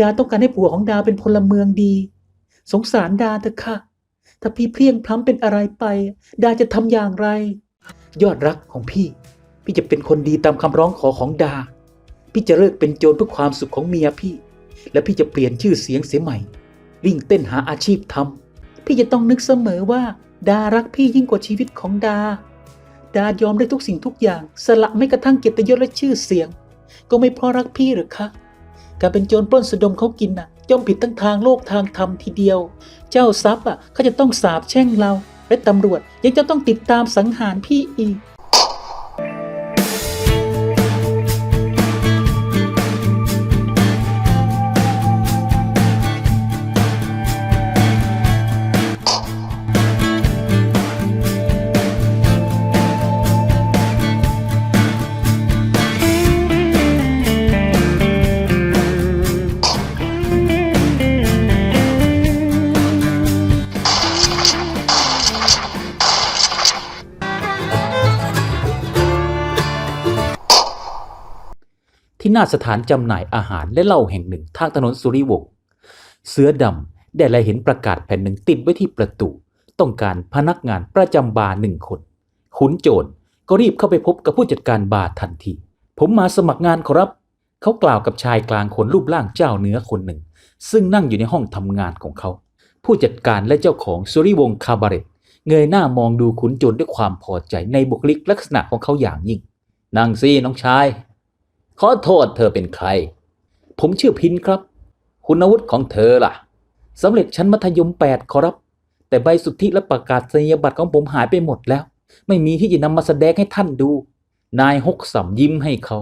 ดาต้องการให้ผัวของดาเป็นพลเมืองดี สงสารดาเถอะค่ะ ถ้าพี่เพลียงพล้ำเป็นอะไรไป ดาจะทำอย่างไร ยอดรักของพี่ พี่จะเป็นคนดีตามคำร้องขอของดา พี่จะเลิกเป็นโจรเพื่อความสุขของเมียพี่ และพี่จะเปลี่ยนชื่อเสียงเสียใหม่ วิ่งเต้นหาอาชีพทำพี่จะต้องนึกเสมอว่า ดารักพี่ยิ่งกว่าชีวิตของดา ดายอมได้ทุกสิ่งทุกอย่าง สละไม่กระทั่งเกียรติยศและชื่อเสียง ก็ไม่เพราะรักพี่หรือคะ การเป็นโจรปล้นสะดมเขากินน่ะย่อมผิดทั้งทางโลกทางธรรมทีเดียว เจ้าทรัพย์อะเขาจะต้องสาบแช่งเรา และตำรวจยังจะต้องติดตามสังหารพี่อีก น้าสถานจำหน่ายอาหารและเหล้าแห่งหนึ่งทางถนนสุริวงศ์เสือดำได้แลเห็นประกาศแผ่นหนึ่งติดไว้ที่ประตู ต้องการพนักงานประจำบาร์หนึ่งคน ขุนโจรก็รีบเข้าไปพบกับผู้จัดการบาร์ทันที ผมมาสมัครงานขอรับ เขากล่าวกับชายกลางคนรูปร่างเจ้าเนื้อคนหนึ่ง ซึ่งนั่งอยู่ในห้องทำงานของเขา ผู้จัดการและเจ้าของสุริวงศ์คาบาเรตเงยหน้ามองดูขุนโจรด้วยความพอใจในบุคลิกลักษณะของเขาอย่างยิ่งนั่งสิน้องชาย ขอโทษเธอเป็นใคร ผมชื่อพินครับ คุณวุฒิของเธอล่ะสำเร็จชั้นมัธยม 8 ขอรับ แต่ใบสุทธิและประกาศนียบัตรของผมหายไปหมดแล้ว ไม่มีที่จะนำมาแสดงให้ท่านดู นายฮกสัมยิ้มให้เขา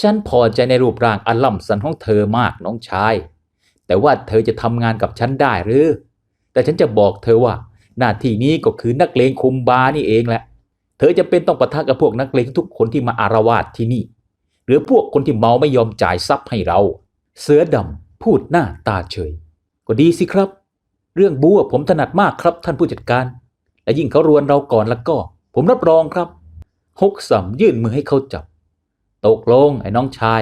ฉันพอใจในรูปร่างอันล่ำสันของเธอมากน้องชาย แต่ว่าเธอจะทำงานกับฉันได้หรือ แต่ฉันจะบอกเธอว่า หน้าที่นี้ก็คือนักเลงคุมบาร์นี่เองแหละ เธอจะเป็นต้องปะทะกับพวกนักเลงทุกคนที่มาอารวาสที่นี่ หรือพวกคนที่เมาไม่ยอมจ่ายทรัพย์ให้เรา เสือดำพูดหน้าตาเฉย ก็ดีสิครับ เรื่องบู๊ผมถนัดมากครับท่านผู้จัดการ และยิ่งเขารวนเราก่อนแล้วก็ ผมรับรองครับ ฮกสัมยื่นมือให้เขาจับ ตกลงไอ้น้องชาย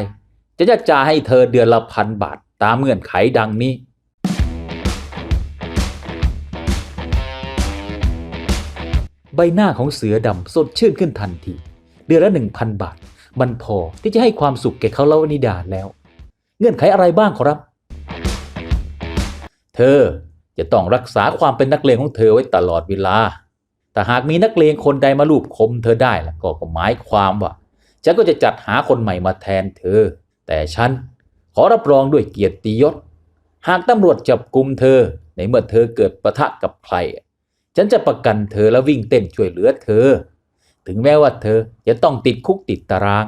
จะจะจ่ายให้เธอเดือนละพันบาทตามเงื่อนไขดังนี้ใบหน้าของเสือดำสดชื่นขึ้นทันที เดือนละหนึ่งพันบาท มันพอที่จะให้ความสุขแก่เขาเล่าวนิดาแล้ว เงื่อนไขอะไรบ้างขอรับ เธอจะต้องรักษาความเป็นนักเลงของเธอไว้ตลอดเวลา แต่หากมีนักเลงคนใดมาลูบคมเธอได้ล่ะก็กหมายความว่า ฉันก็จะจัดหาคนใหม่มาแทนเธอ แต่ฉันขอรับรองด้วยเกียรติยศ หากตำรวจจับกลุมเธอ ในเมื่อเธอเกิดประทะกับใคร ฉันจะประกันเธอและวิ่งเต้นช่วยเหลือเธอ ถึงแม้ว่าเธอจะต้องติดคุกติดตาราง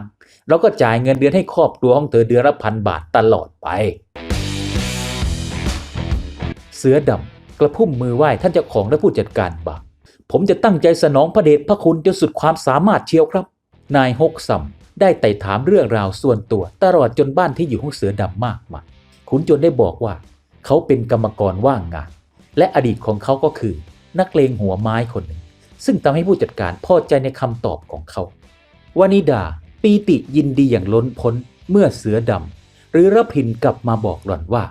เราก็จ่ายเงินเดือนให้ครอบครัวของเธอเดือนละพันบาทตลอดไป เสือดำกระพุ่มมือไหว้ท่านเจ้าของและผู้จัดการบาร์ผมจะตั้งใจสนองพระเดชพระคุณจนสุดความสามารถเชียวครับ นายฮกซัมได้ไต่ถามเรื่องราวส่วนตัว ตลอดจนบ้านที่อยู่ของเสือดำมากมายขุนจนได้บอกว่า เขาเป็นกรรมกรว่างงาน และอดีตของเขาก็คือ นักเลงหัวไม้คนหนึ่ง ซึ่งทำให้ผู้จัดการพอใจในคำตอบของเขาวานิดาปีติยินดีอย่างล้นพ้นเมื่อเสือดำหรือรพินกลับมาบอกหล่อนว่า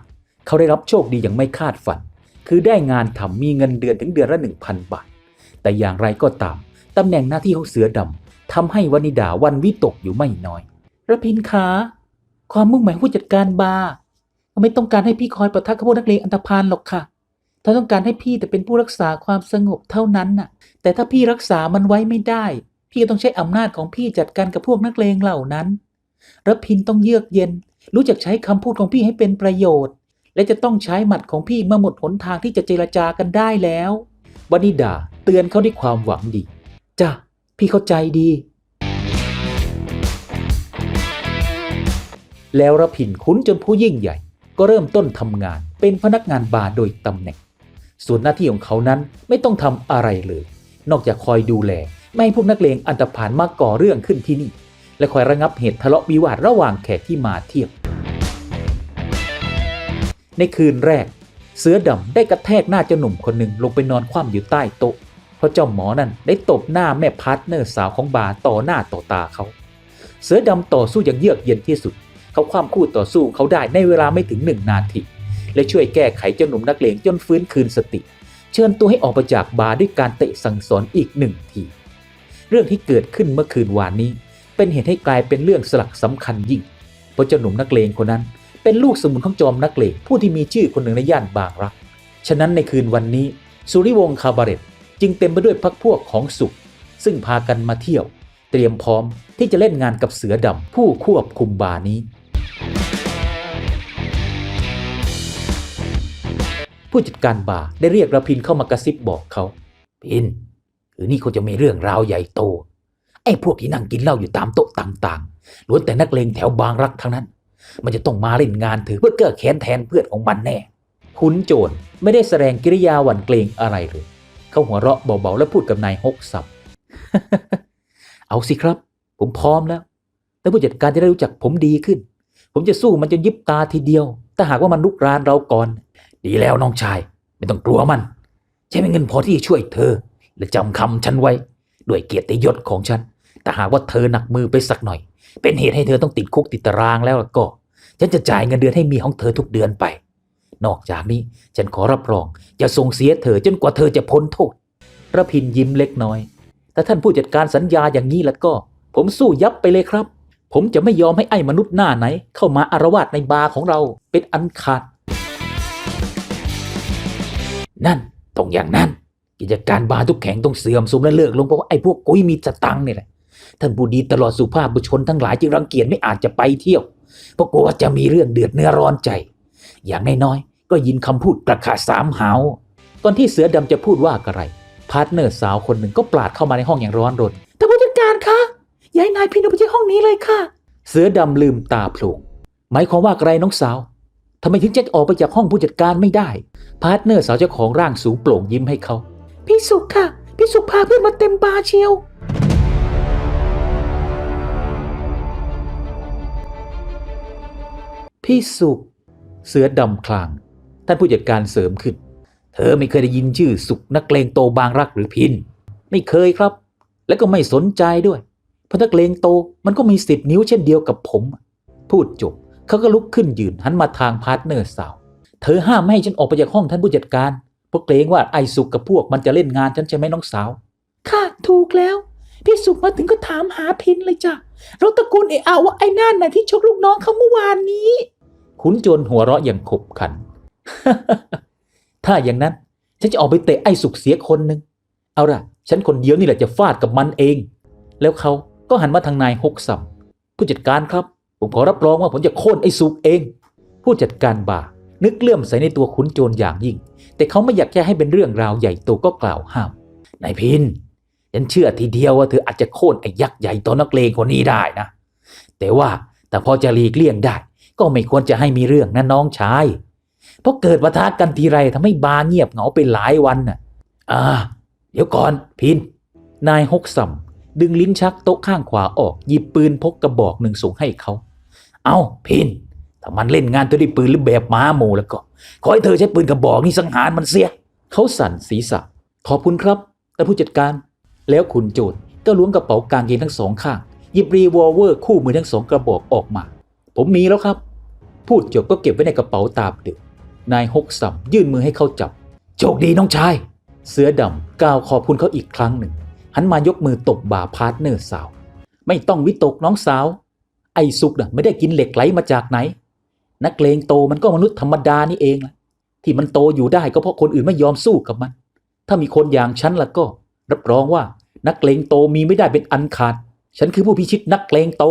เขาได้รับโชคดีอย่างไม่คาดฝัน คือได้งานทำมีเงินเดือนถึงเดือนละหนึ่งพันบาท แต่อย่างไรก็ตามตำแหน่งหน้าที่ของเสือดำทำให้วานิดาวันวิตกอยู่ไม่น้อยรพินคะความมุ่งหมายผู้จัดการบาร์ไม่ต้องการให้พี่คอยประทักกับพวกนักเลงอันธพาลหรอกค่ะ เธอต้องการให้พี่แต่เป็นผู้รักษาความสงบเท่านั้นน่ะ แต่ถ้าพี่รักษามันไว้ไม่ได้ พี่ก็ต้องใช้อำนาจของพี่จัดการกับพวกนักเลงเหล่านั้นรพินต้องเยือกเย็น รู้จักใช้คำพูดของพี่ให้เป็นประโยชน์ และจะต้องใช้หมัดของพี่เมื่อหมดหนทางที่จะเจรจากันได้แล้ววานิดาเตือนเขาด้วยความหวังดีจ้ะพี่เข้าใจดี แล้วรพินคุ้นจนผู้ยิ่งใหญ่ ก็เริ่มต้นทำงานเป็นพนักงานบาร์โดยตำแหน่ง ส่วนหน้าที่ของเขานั้นไม่ต้องทำอะไรเลย นอกจากคอยดูแล ไม่ให้พวกนักเลงอันตรพานมาก่อเรื่องขึ้นที่นี่ และคอยระงับเหตุทะเลาะวิวาทระหว่างแขกที่มาเทียวในคืนแรก เสือดำได้กระแทกหน้าเจ้าหนุ่มคนหนึ่งลงไปนอนคว่ำอยู่ใต้โต๊ะ เพราะเจ้าหมอนั่นได้ตบหน้าแม่พาร์ทเนอร์สาวของบาร์ต่อหน้าต่อตาเขา เสือดำต่อสู้อย่างเยือกเย็นที่สุด เขาความคู่ต่อสู้เขาได้ในเวลาไม่ถึงหนึ่งนาที และช่วยแก้ไขเจ้าหนุ่มนักเลงจนฟื้นคืนสติ เชิญตัวให้ออกไปจากบาร์ด้วยการเตะสั่งสอนอีกหนึ่งทีเรื่องที่เกิดขึ้นเมื่อคืนวานนี้ เป็นเหตุให้กลายเป็นเรื่องสลักสำคัญยิ่ง เพราะเจ้าหนุ่มนักเลงคนนั้น เป็นลูกสมุนของจอมนักเลงผู้ที่มีชื่อคนหนึ่งในย่านบางรัก ฉะนั้นในคืนวันนี้สุริวงศ์คาบาเรตจึงเต็มไปด้วยพักพวกของสุข ซึ่งพากันมาเที่ยว เตรียมพร้อมที่จะเล่นงานกับเสือดำผู้ควบคุมบาร์นี้ ผู้จัดการบาร์ได้เรียกระพินเข้ามากระซิบบอกเขา พินคือนี่เขาจะมีเรื่องราวใหญ่โต ไอ้พวกที่นั่งกินเหล้าอยู่ตามโต๊ะต่างๆล้วนแต่นักเลงแถวบางรักทั้งนั้น มันจะต้องมาเล่นงานถือเพื่อแก้แค้นแทนเพื่อนของมันแน่ขุนโจรไม่ได้แสดงกิริยาหวั่นเกรงอะไรเลย เขาหัวเราะเบาๆแล้วพูดกับนายฮกซับ เอาสิครับ ผมพร้อมแล้ว แล้วผู้จัดการจะได้รู้จักผมดีขึ้น ผมจะสู้มันจนยิบตาทีเดียว ถ้าหากว่ามันลุกรานเราก่อน ดีแล้วน้องชาย ไม่ต้องกลัวมันใช้เป็นเงินพอที่จะช่วยเธอ และจำคำฉันไว้ ด้วยเกียรติยศของฉัน แต่หากว่าเธอหนักมือไปสักหน่อย เป็นเหตุให้เธอต้องติดคุกติดตารางแล้วก็ ฉันจะจ่ายเงินเดือนให้มีของเธอทุกเดือนไป นอกจากนี้ฉันขอรับรองจะส่งเสียเธอจนกว่าเธอจะพ้นโทษระพินยิ้มเล็กน้อย แต่ท่านผู้จัดการสัญญาอย่างนี้แล้วก็ ผมสู้ยับไปเลยครับ ผมจะไม่ยอมให้ไอ้มนุษย์หน้าไหน เข้ามาอารวาสในบาร์ของเราเป็นอันขาด นั่นต้องอย่างนั้น กิจการบาร์ทุกแข่งต้องเสื่อมสมและเลิกลงเพราะว่าไอ้พวกกุ้ยมีสตังค์นี่แหละท่านผู้ดีตลอดสุภาพบุชนทั้งหลายจึงรังเกียจไม่อาจจะไปเที่ยว เพราะกลัวว่าจะมีเรื่องเดือดเนื้อร้อนใจ อย่างน้อยๆก็ยินคำพูดประกาศสามหาวก่อนที่เสือดำจะพูดว่าอะไรพาร์ทเนอร์สาวคนหนึ่งก็ปราดเข้ามาในห้องอย่างร้อนรนท่านผู้จัดการคะย้ายนายพินออกไปจากห้องนี้เลยค่ะ เสือดำลืมตาโพลงหมายความว่าอะไรน้องสาว ทำไมถึงจะออกไปจากห้องผู้จัดการไม่ได้ พาร์ทเนอร์สาวเจ้าของร่างสูงโปร่งยิ้มให้เขา พี่สุขค่ะ พี่สุขพาเพื่อนมาเต็มบาร์เชียว พี่สุข เสือดำคลาง ท่านผู้จัดการเสริมขึ้น เธอไม่เคยได้ยินชื่อสุขนักเลงโตบางรักหรือพิน ไม่เคยครับ และก็ไม่สนใจด้วยเพราะนักเลงโตมันก็มีสิบนิ้วเช่นเดียวกับผม พูดจบ เขาก็ลุกขึ้นยืนหันมาทางพาร์ทเนอร์สาว เธอห้ามไม่ให้ฉันออกไปจากห้องท่านผู้จัดการเพราะเกรงว่าไอ้สุขกับพวกมันจะเล่นงานฉันใช่ไหมน้องสาว ค่ะถูกแล้ว พี่สุขมาถึงก็ถามหาพินเลยจ้ะเราตะโกนเอะอะว่าไอ้นั่นน่ะที่ชกลูกน้องเขาเมื่อวานนี้ ขุนโจรหัวเราะอย่างขบขัน ถ้าอย่างนั้นฉันจะออกไปเตะไอ้สุกเสียคนหนึ่งเอาล่ะ ฉันคนเดียวนี่แหละจะฟาดกับมันเอง แล้วเขาก็หันมาทางนายฮกซัมผู้จัดการครับ ผมขอรับรองว่าผมจะโค่นไอ้สุกเอง ผู้จัดการบ่านึกเลื่อมใสในตัวขุนโจรอย่างยิ่ง แต่เขาไม่อยากจะให้เป็นเรื่องราวใหญ่โตก็กล่าวห้ามนายพินฉันเชื่อทีเดียวว่าเธออาจจะโค่นไอ้ยักษ์ใหญ่ตัวนักเลงคนนี้ได้นะ แต่ว่าแต่พอจะหลีกเลี่ยงได้ ก็ไม่ควรจะให้มีเรื่องนะน้องชายเพราะเกิดปะทะกันทีไรทำให้บาร์เงียบเหงาไปหลายวันน่ะ อ่า เดี๋ยวก่อนพิน นายฮกซัมดึงลิ้นชักโต๊ะข้างขวาออกหยิบปืนพกกระบอกหนึ่งส่งให้เขา เอาพินถ้ามันเล่นงานตัวด้วยปืนหรือแบบม้าโมแล้วก็ ขอให้เธอใช้ปืนกระบอกนี้สังหารมันเสีย เขาสั่นศีรษะ ขอบคุณครับแต่ผู้จัดการ แล้วขุนโจรก็ล้วงกระเป๋ากางเกงทั้งสองข้าง หยิบรีวอลเวอร์คู่มือทั้งสองกระบอกออกมา ผมมีแล้วครับ พูดจบก็เก็บไว้ในกระเป๋าตามเดิมนายฮกซัมยื่นมือให้เขาจับ โชคดีน้องชาย เสือดำกล่าวขอบคุณเขาอีกครั้งหนึ่ง หันมายกมือตบบ่าพาร์ทเนอร์สาว ไม่ต้องวิตกน้องสาว ไอ้สุกน่ะไม่ได้กินเหล็กไหลมาจากไหน นักเลงโตมันก็มนุษย์ธรรมดานี่เองละที่มันโตอยู่ได้ก็เพราะคนอื่นไม่ยอมสู้กับมัน ถ้ามีคนอย่างฉันล่ะก็ รับรองว่า นักเลงโตมีไม่ได้เป็นอันขาด ฉันคือผู้พิชิตนักเลงโต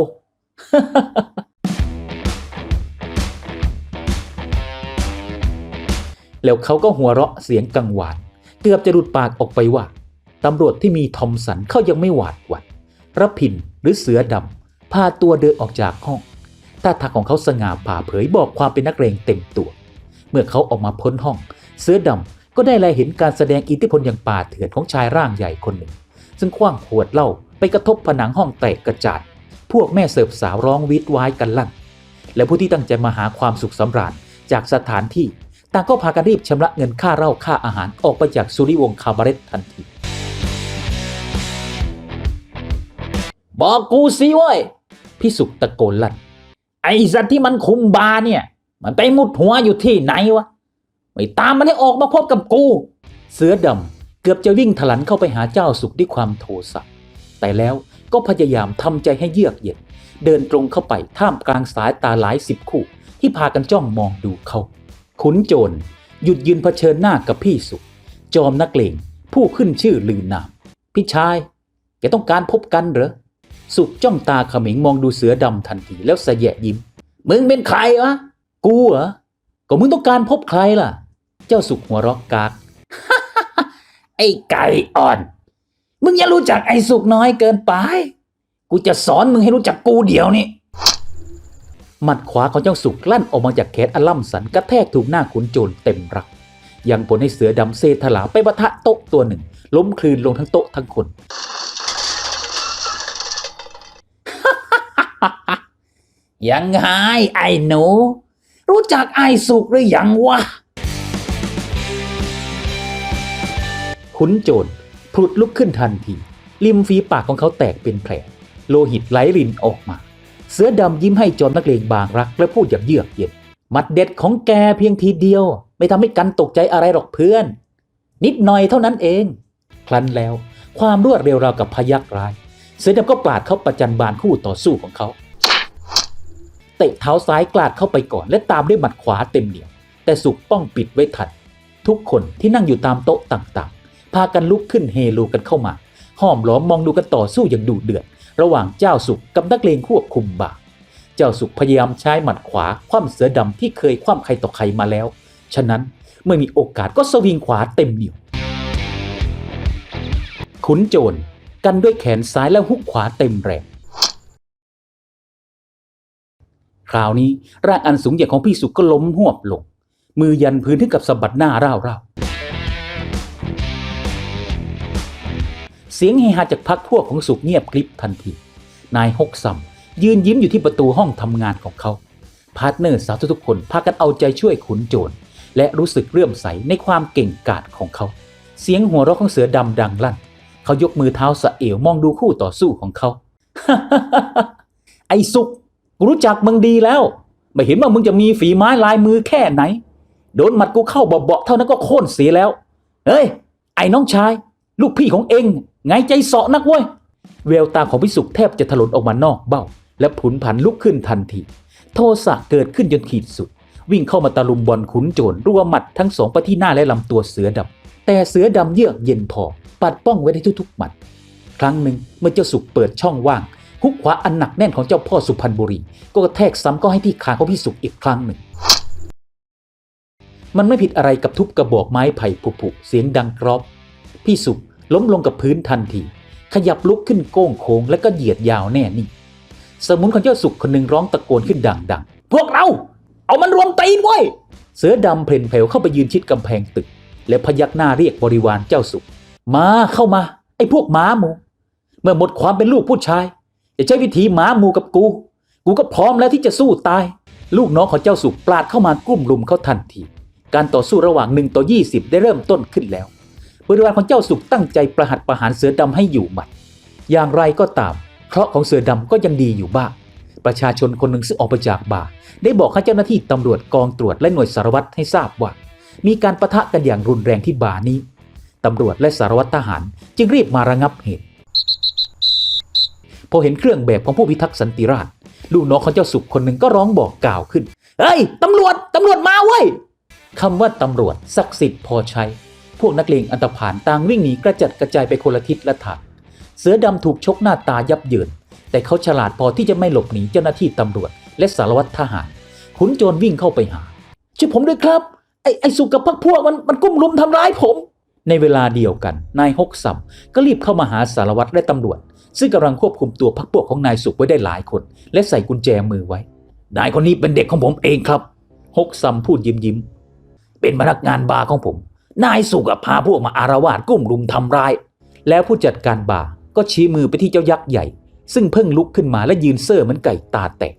แล้วเขาก็หัวเราะเสียงกังวาน เกือบจะหลุดปากออกไปว่าตำรวจที่มีทอมสันเขายังไม่หวาดหวั่นรับพินหรือเสือดำ พาตัวเดินออกจากห้องท่าทางของเขาสง่าผ่าเผยบอกความเป็นนักเลงเต็มตัว เมื่อเขาออกมาพ้นห้อง เสื้อดำก็ได้แลเห็นการแสดงอิทธิพลอย่างป่าเถื่อนของชายร่างใหญ่คนหนึ่ง ซึ่งคว้างขวดเหล้าไปกระทบผนังห้องแตกกระจาดพวกแม่เสิร์ฟสาวร้องวีดวายกันลั่น และผู้ที่ตั้งใจมาหาความสุขสำราญจากสถานที่ ต่างก็พากันรีบชำระเงินค่าเหล้าค่าอาหารออกไปจากสุริวงศ์คาบาเรตทันทีบอกกูสิเว้ย พี่สุกตะโกนลั่นไอ้สัตว์ที่มันคุมบาเนี่ย มันไปมุดหัวอยู่ที่ไหนวะไม่ตามมันให้ออกมาพบกับกู เสือดำเกือบจะวิ่งถลันเข้าไปหาเจ้าสุขด้วยความโทสะแต่แล้วก็พยายามทำใจให้เยือกเย็น เดินตรงเข้าไปท่ามกลางสายตาหลายสิบคู่ ที่พากันจ้องมองดูเขา ขุนโจรหยุดยืนเผชิญหน้ากับพี่สุข จอมนักเลงผู้ขึ้นชื่อลือนาม พี่ชายแกต้องการพบกันเหรอ สุขจ้องตาขมิงมองดูเสือดำทันทีแล้วสะแยะยิ้ม มึงเป็นใครวะ กูเหรอ ก็มึงต้องการพบใครล่ะ เจ้าสุขหัวรอกกาก ไอ้ไก่อ่อน มึงอย่ารู้จักไอ้สุกน้อยเกินไป กูจะสอนมึงให้รู้จักกูเดี๋ยวนี้หมัดขวาของเจ้าสุกลั่นออกมาจากแขนอลัมสันกระแทกถูกหน้าขุนโจรเต็มรัก ยังผลให้เสือดำเซถลาไปปะทะโต๊ะตัวหนึ่ง ล้มคลืนลงทั้งโต๊ะทั้งคน ยังไงไอ้หนู รู้จักไอ้สุกหรือยังวะ ขุนโจรพลุดลุกขึ้นทันที ริมฝีปากของเขาแตกเป็นแผล โลหิตไหลรินออกมา เสือดำยิ้มให้จอมนักเลงบางรัก และพูดอย่างเยือกเย็น มัดเด็ดของแกเพียงทีเดียว ไม่ทำให้กันตกใจอะไรหรอกเพื่อน นิดหน่อยเท่านั้นเอง ครั้นแล้ว ความรวดเร็วราวกับพยักร้าย เสือดำก็ปาดเข้าประจันบานคู่ต่อสู้ของเขา เตะเท้าซ้ายกลาดเข้าไปก่อน และตามด้วยหมัดขวาเต็มเหนียวแต่สุกป้องปิดไว้ทัน ทุกคนที่นั่งอยู่ตามโต๊ะต่างๆ พากันลุกขึ้นเฮโลกันเข้ามาห้อมล้อมมองดูกันต่อสู้อย่างดุเดือด ระหว่างเจ้าสุกกับนักเลงควบคุมบ่าเจ้าสุกพยายามใช้หมัดขวาคว่ำเสือดำที่เคยคว่ำใครต่อใครมาแล้ว ฉะนั้นเมื่อมีโอกาสก็สวิงขวาเต็มเหนียว ขุนโจรกันด้วยแขนซ้ายและฮุกขวาเต็มแรง คราวนี้ร่างอันสูงใหญ่ของพี่สุก็ล้มหวบลง มือยันพื้นถึงกับสะบัดหน้าร่าวๆเสียงเฮฮาจากพักพวกของสุกเงียบกริบทันที นายฮกซัมยืนยิ้มอยู่ที่ประตูห้องทำงานของเขา พาร์ทเนอร์สาวทุกคนพากันเอาใจช่วยขุนโจรและรู้สึกเรื่อมใสในความเก่งกาจของเขา เสียงหัวเราะของเสือดำดังลั่น เขายกมือเท้าสะเอวมองดูคู่ต่อสู้ของเขา ไอ้สุก กูรู้จักมึงดีแล้ว ไม่เห็นว่ามึงจะมีฝีไม้ลายมือแค่ไหน โดนหมัดกูเข้าเบาๆเท่านั้นก็โค่นเสียแล้ว เฮ้ย ไอ้น้องชาย ลูกพี่ของเอง ไงใจเสาะนักเว้ยแววตาของพิสุกแทบจะถลนออกมานอกเบ้า และผุนผันลุกขึ้นทันที โทสะเกิดขึ้นจนขีดสุด วิ่งเข้ามาตะลุมบอลขุนโจรรัวหมัดทั้งสองไปที่หน้าและลำตัวเสือดำแต่เสือดำเยือกเย็นพอ ปัดป้องไว้ได้ทุกๆหมัด ครั้งหนึ่งเมื่อเจ้าสุกเปิดช่องว่าง ฮุกขวาอันหนักแน่นของเจ้าพ่อสุพรรณบุรี ก็กระแทกซ้ำก็ให้ที่คางของพี่สุกอีกครั้งหนึ่ง มันไม่ผิดอะไรกับทุบกระบอกไม้ไผ่ผุๆเสียงดังกรอบ พี่สุกล้มลงกับพื้นทันที ขยับลุกขึ้นโก้งโค้งแล้วก็เหยียดยาวแน่นิ่งสมุนของเจ้าสุกคนหนึ่งร้องตะโกนขึ้นดังๆ พวกเรา เอามันรวมตีนไว้เสือดำเพลนเพลวเข้าไปยืนชิดกำแพงตึก และพยักหน้าเรียกบริวารเจ้าสุกมาเข้ามา ไอ้พวกหมาหมู เมื่อหมดความเป็นลูกผู้ชาย จะใช้วิธีหมาหมูกับกู กูก็พร้อมแล้วที่จะสู้ตาย ลูกน้องของเจ้าสุกปลาดเข้ามากลุ่มลุมเขาทันที การต่อสู้ระหว่างหนึ่งต่อ20 ได้เริ่มต้นขึ้นแล้วบริวารของเจ้าสุกตั้งใจประหัตประหารเสือดำให้อยู่หมัด อย่างไรก็ตาม เคราะห์ของเสือดำก็ยังดีอยู่บ้าง ประชาชนคนหนึ่งซึ่งออกมาจากบ่า ได้บอกให้เจ้าหน้าที่ตำรวจกองตรวจและหน่วยสารวัตรให้ทราบว่า มีการประทะกันอย่างรุนแรงที่บ่านี้ตำรวจและสารวัตรทหารจึงรีบมาระงับเหตุ พอเห็นเครื่องแบบของผู้พิทักษ์สันติราษฎร์ลูกน้องของเจ้าสุขคนหนึ่งก็ร้องบอกกล่าวขึ้น เฮ้ย ตำรวจ ตำรวจมาเว้ยคำว่าตำรวจศักดิ์สิทธิ์พอใช้ พวกนักเลงอันตรพานต่างวิ่งหนีกระจัดกระจายไปคนละทิศละทาง เสือดำถูกชกหน้าตายับเยิน แต่เขาฉลาดพอที่จะไม่หลบหนีเจ้าหน้าที่ตำรวจ และสารวัตรทหาร ขุนโจรวิ่งเข้าไปหา ช่วยผมด้วยครับ ไอ้ไอ้สุกับพักพวกมันมันกุ้มลุมทำร้ายผม ในเวลาเดียวกัน นายฮกซัมก็รีบเข้ามาหาสารวัตรและตำรวจ ซึ่งกำลังควบคุมตัวพักพวกของนายสุกไว้ได้หลายคน และใส่กุญแจมือไว้ นายคนนี้เป็นเด็กของผมเองครับ ฮกซัมพูดยิ้มยิ้ม เป็นพนักงานบาร์ของผม นายสุกอะพาพวกมาอารวาสกุ้มลุมทำร้าย แล้วผู้จัดการบาร์ก็ชี้มือไปที่เจ้ายักษ์ใหญ่ ซึ่งเพิ่งลุกขึ้นมาและยืนเซ่อเหมือนไก่ตาแตก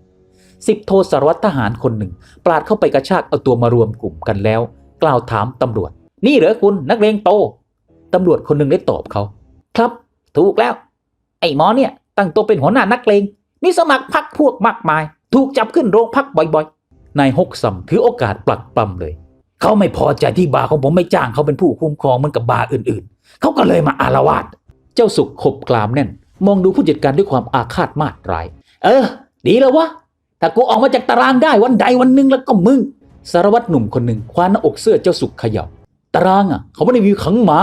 สิบโทสารวัตรทหารคนหนึ่งปราดเข้าไปกระชากเอาตัวมารวมกลุ่มกันแล้ว กล่าวถามตำรวจ นี่เหรอคุณนักเลงโตตำรวจคนหนึ่งได้ตอบเขา ครับ ถูกแล้ว ไอ้หมอเนี่ยตั้งตัวเป็นหัวหน้านักเลงมีสมัครพักพวกมากมาย ถูกจับขึ้นโรงพักบ่อยๆ นายฮกซัมถือโอกาสปลักปลำเลย เขาไม่พอใจที่บาร์ของผมไม่จ้างเขาเป็นผู้คุ้มครองเหมือนกับบาร์อื่นๆ เขาก็เลยมาอารวาสเจ้าสุขขบกลามแน่น มองดูผู้จัดการด้วยความอาฆาตมาตร้าย เออ ดีแล้ววะถ้ากูออกมาจากตารางได้วันใดวันหนึ่งแล้วก็มึงสารวัตรหนุ่มคนหนึ่งคว้าหน้าอกเสื้อเจ้าสุขเขย่าตารางอะ เขาไม่ได้มีขังหมา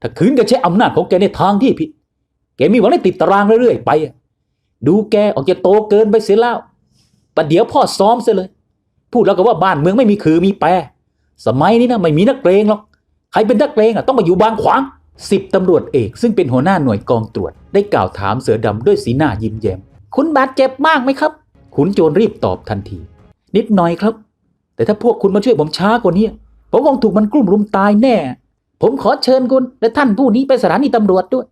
ถ้าขืนแกใช้อำนาจของแกในทางที่ผิด แกมีหวังได้ติดตารางเรื่อยๆไป ดูแกออกจะโตเกินไปเสียแล้วประเดี๋ยวพ่อซ้อมเสียเลย พูดแล้วก็ว่าบ้านเมืองไม่มีคือมีแปร สมัยนี้นะไม่มีนักเกรงหรอก ใครเป็นนักเกรงอะต้องมาอยู่บางขวางสิบตำรวจเอกซึ่งเป็นหัวหน้าหน่วยกองตรวจ ได้กล่าวถามเสือดำด้วยสีหน้ายิ้มแย้ม คุณบาดเจ็บมากไหมครับ ขุนโจรรีบตอบทันที นิดหน่อยครับ แต่ถ้าพวกคุณมาช่วยผมช้ากว่านี้ผมคงถูกมันกลุ่มรุมตายแน่ ผมขอเชิญคุณและท่านผู้นี้ไปสถานีตำรวจด้วย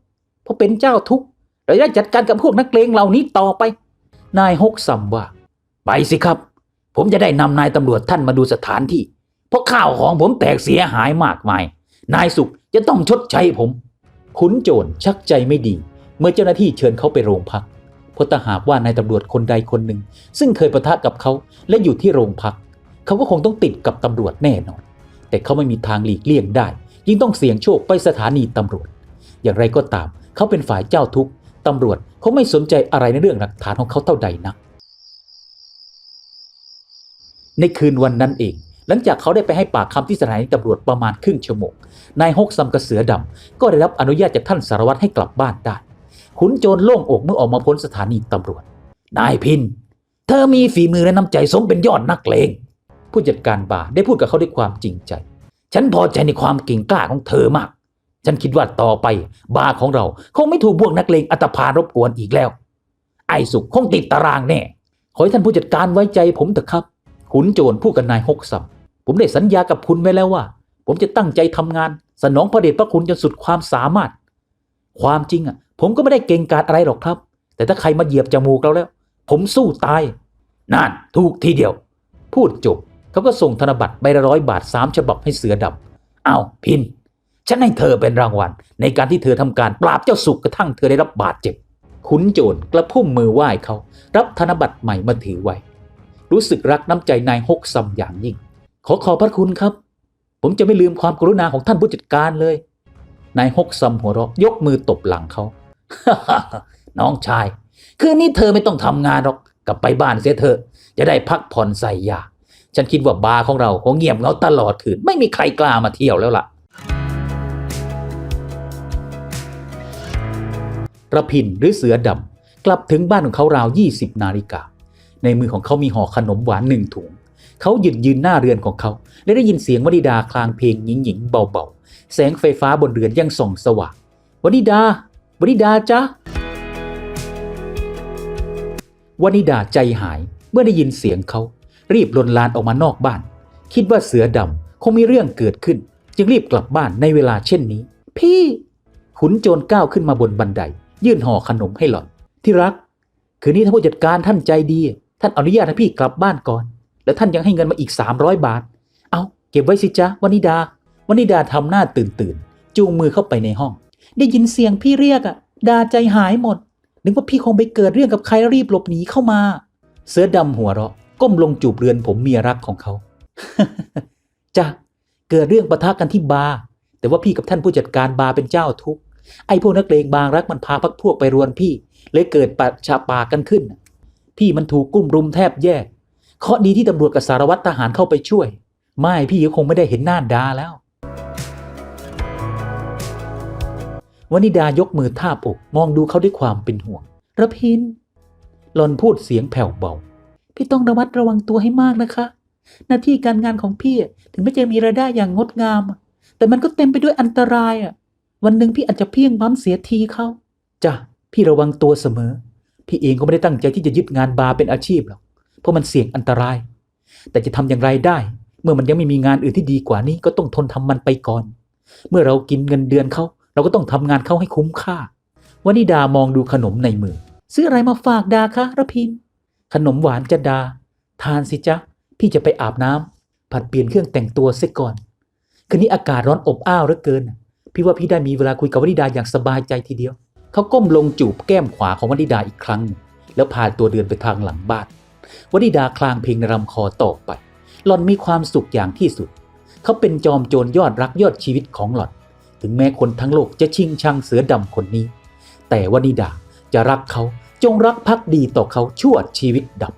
เพราะเป็นเจ้าทุกข์เราจะได้จัดการกับพวกนักเลงเหล่านี้ต่อไป นายฮกซัมว่า ไปสิครับ ผมจะได้นำนายตำรวจท่านมาดูสถานที่ เพราะข้าวของผมแตกเสียหายมากมาย นายสุขจะต้องชดใช้ผม ขุนโจรชักใจไม่ดี เมื่อเจ้าหน้าที่เชิญเขาไปโรงพักเพราะถ้าหากว่านายตำรวจคนใดคนหนึ่ง ซึ่งเคยประทะกับเขาและอยู่ที่โรงพัก เขาก็คงต้องติดกับตำรวจแน่นอน แต่เขาไม่มีทางหลีกเลี่ยงได้ ยิ่งต้องเสี่ยงโชคไปสถานีตำรวจ อย่างไรก็ตาม เขาเป็นฝ่ายเจ้าทุกข์ตำรวจเขาไม่สนใจอะไรในเรื่องหลักฐานของเขาเท่าใดนักในคืนวันนั้นเอง หลังจากเขาได้ไปให้ปากคำที่สถานีตำรวจประมาณครึ่งชั่วโมงนายฮกซัมกระเสือดำก็ได้รับอนุญาตจากท่านสารวัตรให้กลับบ้านได้ขุนโจรโล่งอกเมื่อออกมาพ้นสถานีตำรวจ นายพิน เธอมีฝีมือและน้ำใจสมเป็นยอดนักเลง ผู้จัดการบาร์ได้พูดกับเขาด้วยความจริงใจ ฉันพอใจในความเก่งกล้าของเธอมาก ฉันคิดว่าต่อไปบาร์ของเราคงไม่ถูกพวกนักเลงอัตภานรบกวนอีกแล้ว ไอ้สุขคงติดตารางแน่ ขอให้ท่านผู้จัดการไว้ใจผมเถอะครับ ขุนโจรพูดกับนายฮกซัมผมได้สัญญากับคุณไว้แล้วว่า ผมจะตั้งใจทำงาน สนองพระเดชพระคุณจนสุดความสามารถ ความจริงอะ ผมก็ไม่ได้เก่งกาจอะไรหรอกครับ แต่ถ้าใครมาเหยียบจมูกเราแล้ว ผมสู้ตายนั่นถูกทีเดียว พูดจบเขาก็ส่งธนบัตรใบละร้อยบาทสามฉบับให้เสือดำอ้าวพิน ฉันให้เธอเป็นรางวัล ในการที่เธอทำการปราบเจ้าสุกกระทั่งเธอได้รับบาดเจ็บ ขุนโจรกระพุ่มมือไหว้เขา รับธนบัตรใหม่มาถือไว้ รู้สึกรักน้ำใจนายฮกซัมอย่างยิ่ง ขอขอบพระคุณครับ ผมจะไม่ลืมความกรุณาของท่านผู้จัดการเลย นายฮกซัมหัวเราะยกมือตบหลังเขา น้องชาย คืนนี้เธอไม่ต้องทำงานหรอกกลับไปบ้านเสียเถอะจะได้พักผ่อนใส่ยาฉันคิดว่าบาร์ของเราคงเงียบเงาตลอดคืนไม่มีใครกล้ามาเที่ยวแล้วล่ะ ระพินหรือเสือดำกลับถึงบ้านของเขาราว 20 นาฬิกา ในมือของเขามีห่อขนมหวานหนึ่งถุง เขาหยุดยืนหน้าเรือนของเขา และได้ยินเสียงวนิดาคลางเพลงหญิงๆเบาๆ แสงไฟฟ้าบนเรือนยังส่องสว่างวนิดาวนิดาจ๊ะวนิดาใจหายเมื่อได้ยินเสียงเขา รีบลนลานออกมานอกบ้าน คิดว่าเสือดำคงมีเรื่องเกิดขึ้น จึงรีบกลับบ้านในเวลาเช่นนี้ พี่ ขุนโจรก้าวขึ้นมาบนบันได ยื่นห่อขนมให้หล่อน ที่รัก คืนนี้ท่านผู้จัดการท่านใจดี ท่านอนุญาตให้พี่กลับบ้านก่อน แล้วท่านยังให้เงินมาอีก 300 บาท เอาเก็บไว้สิจ๊ะวนิดาวนิดาทำหน้าตื่นตื่นจูงมือเข้าไปในห้อง ได้ยินเสียงพี่เรียกอะดาใจหายหมด นึกว่าพี่คงไปเกิดเรื่องกับใครแล้วรีบหลบหนีเข้ามา เสือดำหัวเราะ ก้มลงจูบเรือนผมเมียรักของเขาจ้ะเกิดเรื่องปะทะกันที่บาร์แต่ว่าพี่กับท่านผู้จัดการบาร์เป็นเจ้าทุก ไอ้พวกนักเลงบางรักมันพาพักพวกไปรวนพี่ เลยเกิดปะชาปากันขึ้น พี่มันถูกกุ้มรุมแทบแย่เคราะดีที่ตำรวจกับสารวัตรทหารเข้าไปช่วย ไม่พี่ก็คงไม่ได้เห็นหน้าดาแล้ววนิดายกมือทาบอกมองดูเขาด้วยความเป็นห่วงระพินหลอนพูดเสียงแผ่วเบา พี่ต้องระมัดระวังตัวให้มากนะคะ หน้าที่การงานของพี่ถึงไม่จะมีรายได้อย่างงดงาม แต่มันก็เต็มไปด้วยอันตรายอะ วันหนึ่งพี่อาจจะเพี้ยงพร้ำเสียทีเขาจ้ะพี่ระวังตัวเสมอ พี่เองก็ไม่ได้ตั้งใจที่จะยึดงานบาร์เป็นอาชีพหรอกเพราะมันเสี่ยงอันตราย แต่จะทำอย่างไรได้ เมื่อมันยังไม่มีงานอื่นที่ดีกว่านี้ก็ต้องทนทำมันไปก่อน เมื่อเรากินเงินเดือนเขาเราก็ต้องทำงานเขาให้คุ้มค่าวนิดามองดูขนมในมือ ซื้ออะไรมาฝากดาคะระพิน ขนมหวานจะดา ทานสิจ๊ะ พี่จะไปอาบน้ำผัดเปลี่ยนเครื่องแต่งตัวเสียก่อน คืนนี้อากาศร้อนอบอ้าวเหลือเกิน พี่ว่าพี่ได้มีเวลาคุยกับวนิดาอย่างสบายใจทีเดียว เขาก้มลงจูบแก้มขวาของวนิดาอีกครั้ง แล้วพาตัวเดินไปทางหลังบ้านวนิดาคลางเพลงในลำคอต่อไป หล่อนมีความสุขอย่างที่สุด เขาเป็นจอมโจรยอดรักยอดชีวิตของหล่อน ถึงแม้คนทั้งโลกจะชิงชังเสือดำคนนี้ แต่วนิดาจะรักเขาจงรักภักดีต่อเขาชั่วชีวิตดับ